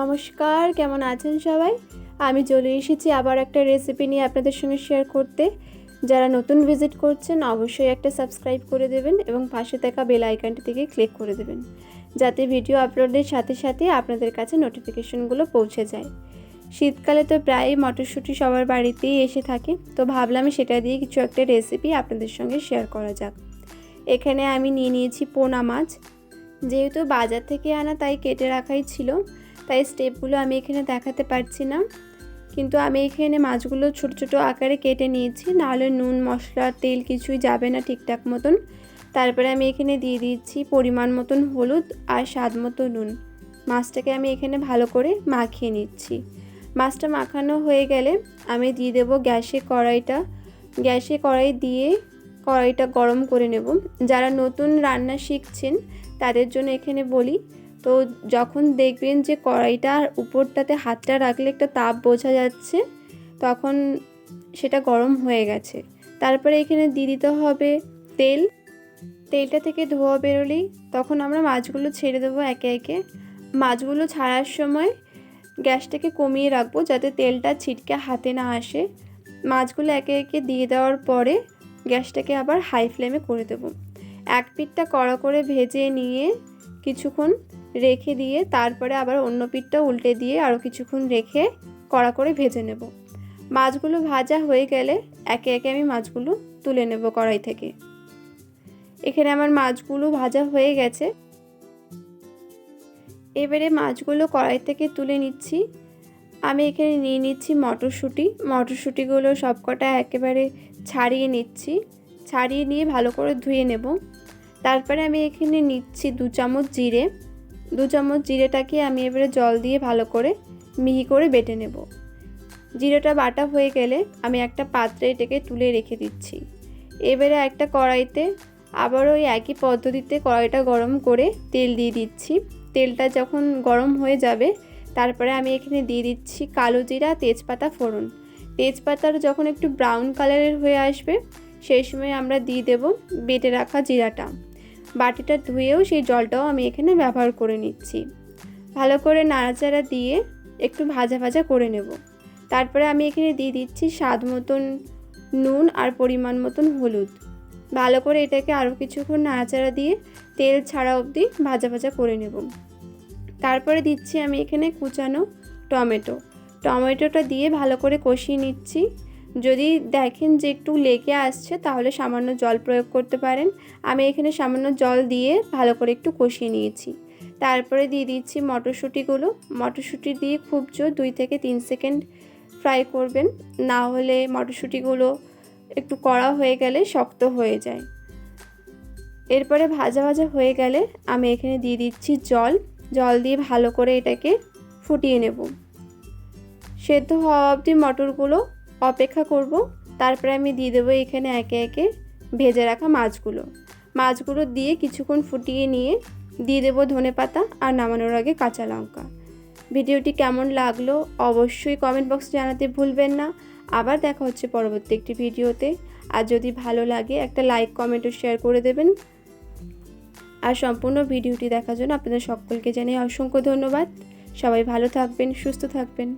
নমস্কার, কেমন আছেন সবাই? আমি চলে এসেছি আবার একটা রেসিপি নিয়ে আপনাদের সঙ্গে শেয়ার করতে। যারা নতুন ভিজিট করছেন, অবশ্যই একটা সাবস্ক্রাইব করে দেবেন এবং পাশে থাকা বেল আইকনটি থেকে ক্লিক করে দেবেন। যাতে ভিডিও আপলোডের সাথে সাথে আপনাদের কাছে নোটিফিকেশনগুলো পৌঁছে যায়। শীতকালে তো প্রায়ই মটরশুঁটি সবার বাড়িতেই এসে থাকে, তো ভাবলাম সেটা দিয়ে কিছু একটা রেসিপি আপনাদের সঙ্গে শেয়ার করা যাক। এখানে আমি নিয়ে নিয়েছি পোনা মাছ। যেহেতু বাজার থেকে আনা তাই কেটে রাখাই ছিল তাই স্টেপগুলো আমি এখানে দেখাতে পারছি না। কিন্তু আমি এখানে মাছগুলো ছোট ছোট আকারে কেটে নিয়েছি, নাহলে নুন, মশলা, তেল কিছুই যাবে না ঠিকঠাক মতন। তারপরে আমি এখানে দিয়ে দিচ্ছি পরিমাণ মতন হলুদ আর স্বাদ মতো নুন। মাছটাকে আমি এখানে ভালো করে মাখিয়ে নিচ্ছি। মাছটা মাখানো হয়ে গেলে আমি দিয়ে দেবো গ্যাসে কড়াইটা। গ্যাসে কড়াই দিয়ে কড়াইটা গরম করে নেব। যারা নতুন রান্না শিখছেন, তাদের জন্য এখানে বলি তো যখন দেখবেন যে কড়াইটার উপরটাতে হাতটা রাখলে একটা তাপ বোঝা যাচ্ছে, তখন সেটা গরম হয়ে গেছে। তারপরে এখানে দিয়ে দিতে হবে তেল। তেলটা থেকে ধোয়া বেরোলেই তখন আমরা মাছগুলো ছেড়ে দেবো একে একে। মাছগুলো ছাড়ার সময় গ্যাসটাকে কমিয়ে রাখব যাতে তেলটা ছিটকে হাতে না আসে। মাছগুলো একে একে দিয়ে দেওয়ার পরে গ্যাসটাকে আবার হাই ফ্লেমে করে দেবো। এক পিঠটা কড়া করে ভেজে নিয়ে কিছুক্ষণ রেখে দিয়ে তারপরে আবার অন্য পিঠটা উল্টে দিয়ে আরও কিছুক্ষণ রেখে কড়া করে ভেজে নেব। মাছগুলো ভাজা হয়ে গেলে একে একে আমি মাছগুলো তুলে নেব কড়াই থেকে। এখানে আমার মাছগুলো ভাজা হয়ে গেছে। এবারে মাছগুলো কড়াই থেকে তুলে নিচ্ছি। আমি এখানে নিয়ে নিচ্ছি মটরশুঁটি। মটরশুঁটিগুলো সবকটা একেবারে ছাড়িয়ে নিচ্ছি। ছাড়িয়ে নিয়ে ভালো করে ধুয়ে নেব। তারপরে আমি এখানে নিচ্ছি দু চামচ জিরে। দু চামচ জিরেটাকে আমি এবারে জল দিয়ে ভালো করে মিহি করে বেটে নেব। জিরেটা বাটা হয়ে গেলে আমি একটা পাত্রে এটাকে তুলে রেখে দিচ্ছি। এবারে একটা কড়াইতে আবার ওই একই পদ্ধতিতে কড়াইটা গরম করে তেল দিয়ে দিচ্ছি। তেলটা যখন গরম হয়ে যাবে, তারপরে আমি এখানে দিয়ে দিচ্ছি কালো জিরা, তেজপাতা, ফোড়ন। তেজপাতার যখন একটু ব্রাউন কালারের হয়ে আসবে, সেই সময় আমরা দিয়ে দেব বেটে রাখা জিরাটা। বাটিটা ধুয়েও সেই জলটাও আমি এখানে ব্যবহার করে নিচ্ছি। ভালো করে নাড়াচাড়া দিয়ে একটু ভাজা ভাজা করে নেব। তারপরে আমি এখানে দিয়ে দিচ্ছি স্বাদ মতন নুন আর পরিমাণ মতন হলুদ। ভালো করে এটাকে আরও কিছুক্ষণ নাড়াচাড়া দিয়ে তেল ছাড়া অবধি ভাজা ভাজা করে নেব। তারপরে দিচ্ছি আমি এখানে কুচানো টমেটো। টমেটোটা দিয়ে ভালো করে কষিয়ে নিচ্ছি। যদি দেখেন যে একটু লেগে আসছে, তাহলে সামান্য জল প্রয়োগ করতে পারেন। আমি এখানে সামান্য জল দিয়ে ভালো করে একটু কষিয়ে নিয়েছি। তারপরে দিয়ে দিচ্ছি মটরশুঁটিগুলো। মটরশুঁটি দিয়ে খুব জোর দুই থেকে তিন সেকেন্ড ফ্রাই করবেন। না হলে মটরশুঁটিগুলো একটু কড়া হয়ে গেলে শক্ত হয়ে যায়। এরপরে ভাজা ভাজা হয়ে গেলে আমি এখানে দিয়ে দিচ্ছি জল। জল দিয়ে ভালো করে এটাকে ফুটিয়ে নেব। সেদ্ধ হওয়া অবধি মটরগুলো অপেক্ষা করব। তারপরে আমি দিয়ে দেবো এখানে একে একে ভেজে রাখা মাছগুলো। মাছগুলো দিয়ে কিছুক্ষণ ফুটিয়ে নিয়ে দিয়ে দেবো ধনে পাতা আর নামানোর আগে কাঁচা লঙ্কা। ভিডিওটি কেমন লাগল অবশ্যই কমেন্ট বক্সে জানাতে ভুলবেন না। আবার দেখা হচ্ছে পরবর্তী একটি ভিডিওতে। আর যদি ভালো লাগে একটা লাইক কমেন্ট ও শেয়ার করে দেবেন। আর সম্পূর্ণ ভিডিওটি দেখার জন্য আপনাদের সকলকে জানিয়ে অসংখ্য ধন্যবাদ। সবাই ভালো থাকবেন, সুস্থ থাকবেন।